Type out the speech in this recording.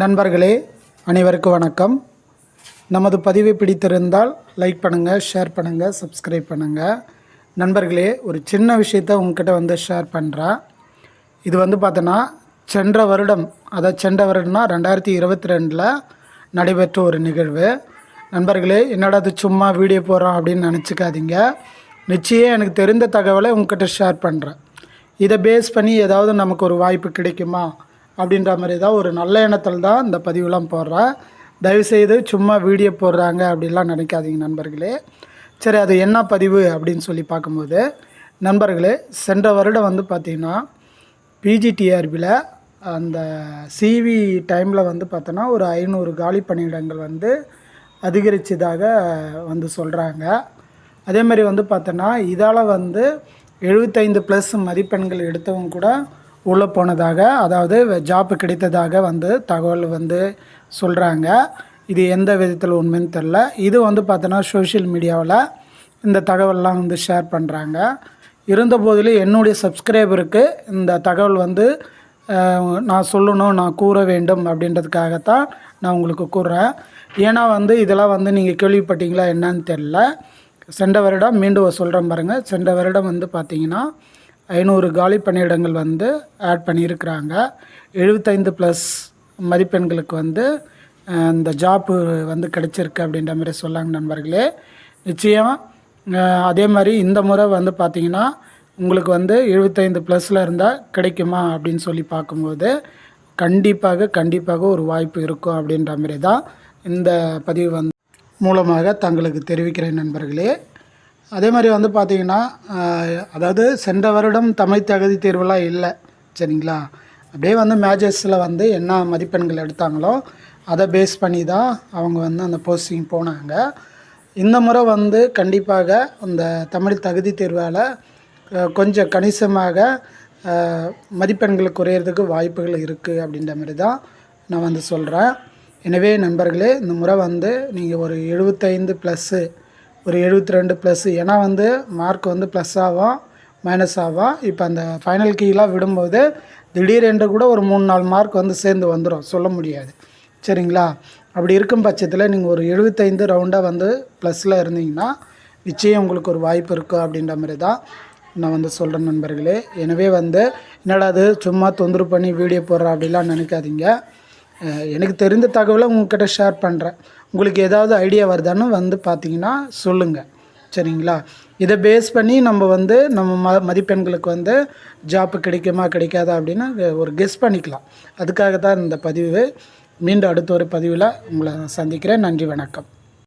நண்பர்களே அனைவருக்கும் வணக்கம். நமது பதிவை பிடித்திருந்தால் லைக் பண்ணுங்கள் ஷேர் பண்ணுங்கள் சப்ஸ்கிரைப் பண்ணுங்கள் நண்பர்களே ஒரு சின்ன விஷயத்த உங்ககிட்ட வந்து ஷேர் பண்ணுறேன் இது வந்து பார்த்தோன்னா சென்ற வருடம் அதாவது சென்ற வருடம்னா ரெண்டாயிரத்தி இருபத்தி ரெண்டில் நடைபெற்ற ஒரு நிகழ்வு. நண்பர்களே என்னடா அது சும்மா வீடியோ போகிறோம் அப்படின்னு நினச்சிக்காதீங்க. நிச்சயம் எனக்கு தெரிந்த தகவலை உங்ககிட்ட ஷேர் பண்ணுறேன் இதை பேஸ் பண்ணி ஏதாவது நமக்கு ஒரு வாய்ப்பு கிடைக்குமா? அப்படின்ற மாதிரி தான் ஒரு நல்ல எண்ணத்தில் தான் இந்த பதிவுலாம் போடுறேன் தயவுசெய்து சும்மா வீடியோ போடுறாங்க அப்படின்லாம் நினைக்காதீங்க நண்பர்களே. சரி அது என்ன பதிவு அப்படின்னு சொல்லி பார்க்கும்போது நண்பர்களே சென்ற வருடம் வந்து பார்த்திங்கன்னா பிஜிடிஆர்பியில் அந்த சிவி டைமில் வந்து பார்த்தோன்னா ஒரு ஐநூறு காலி பணியிடங்கள் வந்து அதிகரித்ததாக வந்து சொல்கிறாங்க அதே மாதிரி வந்து பார்த்தோன்னா இதால் வந்து எழுபத்தைந்து ப்ளஸ் மதிப்பெண்கள் எடுத்தவங்க கூட உள்ளே போனதாக அதாவது ஜாப்பு கிடைத்ததாக வந்து தகவல் வந்து சொல்கிறாங்க இது எந்த விதத்தில் உண்மைன்னு தெரில இது வந்து பார்த்தோன்னா சோஷியல் மீடியாவில் இந்த தகவல்லாம் வந்து ஷேர் பண்ணுறாங்க இருந்தபோதிலும் என்னுடைய சப்ஸ்கிரைபருக்கு இந்த தகவல் வந்து நான் சொல்லணும் நான் கூற வேண்டும் அப்படின்றதுக்காகத்தான் நான் உங்களுக்கு கூறுறேன். ஏன்னா வந்து இதெல்லாம் வந்து நீங்கள் கேள்விப்பட்டீங்களா என்னன்னு தெரில சென்ற வருடம் மீண்டும் சொல்கிறேன் பாருங்கள் சென்ற வருடம் வந்து பார்த்தீங்கன்னா ஐநூறு காலி பணியிடங்கள் வந்து ஆட் பண்ணியிருக்கிறாங்க. எழுபத்தைந்து ப்ளஸ் மதிப்பெண்களுக்கு வந்து இந்த ஜாப்பு வந்து கிடைச்சிருக்கு அப்படின்ற மாதிரி சொல்லாங்க நண்பர்களே. நிச்சயம் அதே மாதிரி இந்த முறை வந்து பார்த்திங்கன்னா உங்களுக்கு வந்து எழுபத்தைந்து ப்ளஸில் இருந்தால் கிடைக்குமா அப்படின்னு சொல்லி பார்க்கும்போது கண்டிப்பாக கண்டிப்பாக ஒரு வாய்ப்பு இருக்கும் அப்படின்ற மாதிரி தான் இந்த பதிவு வந்து மூலமாக தங்களுக்கு தெரிவிக்கிறேன் நண்பர்களே. அதே மாதிரி வந்து பார்த்திங்கன்னா அதாவது சென்ற வருடம் தமிழ் தகுதி தேர்வுலாம் இல்லை சரிங்களா? அப்படியே வந்து மேஜர்ஸில் வந்து என்ன மதிப்பெண்கள் எடுத்தாங்களோ அதை பேஸ் பண்ணி தான் அவங்க வந்து அந்த போஸ்டிங் போனாங்க. இந்த முறை வந்து கண்டிப்பாக அந்த தமிழ் தகுதி தேர்வால் கொஞ்சம் கணிசமாக மதிப்பெண்கள் குறையிறதுக்கு வாய்ப்புகள் இருக்குது அப்படின்ற மாதிரி தான் நான் வந்து சொல்கிறேன் எனவே நண்பர்களே இந்த முறை வந்து நீங்கள் ஒரு எழுபத்தைந்து ப்ளஸ்ஸு ஒரு எழுபத்தி ரெண்டு ப்ளஸ்ஸு ஏன்னா வந்து மார்க் வந்து ப்ளஸ் ஆகும் மைனஸ் ஆகும் இப்போ அந்த ஃபைனல் கீலாம் விடும்போது திடீரென்று கூட ஒரு மூணு நாலு மார்க் வந்து சேர்ந்து வந்துடும் சொல்ல முடியாது. சரிங்களா? அப்படி இருக்கும் பட்சத்தில் நீங்கள் ஒரு எழுபத்தைந்து ரவுண்டாக வந்து ப்ளஸில் இருந்தீங்கன்னா நிச்சயம் உங்களுக்கு ஒரு வாய்ப்பு இருக்கும் அப்படின்ற மாதிரி தான் நான் வந்து சொல்கிறேன் நண்பர்களே. எனவே வந்து என்னடா அது சும்மா தொந்தரவு பண்ணி வீடியோ போடுறேன் அப்படிலாம் நினைக்காதீங்க. எனக்கு தெரிந்த தகவலை உங்ககிட்ட ஷேர் பண்ணுறேன் உங்களுக்கு ஏதாவது ஐடியா வருதான்னு வந்து பார்த்தீங்கன்னா சொல்லுங்கள் சரிங்களா? இதை பேஸ் பண்ணி நம்ம வந்து நம்ம ம மதிப்பெண்களுக்கு வந்து ஜாப்பு கிடைக்குமா கிடைக்காதா அப்படின்னு ஒரு கெஸ் பண்ணிக்கலாம். அதுக்காக தான் இந்த பதிவு. மீண்டும் அடுத்த ஒரு பதிவில் உங்களை சந்திக்கிறேன். நன்றி வணக்கம்.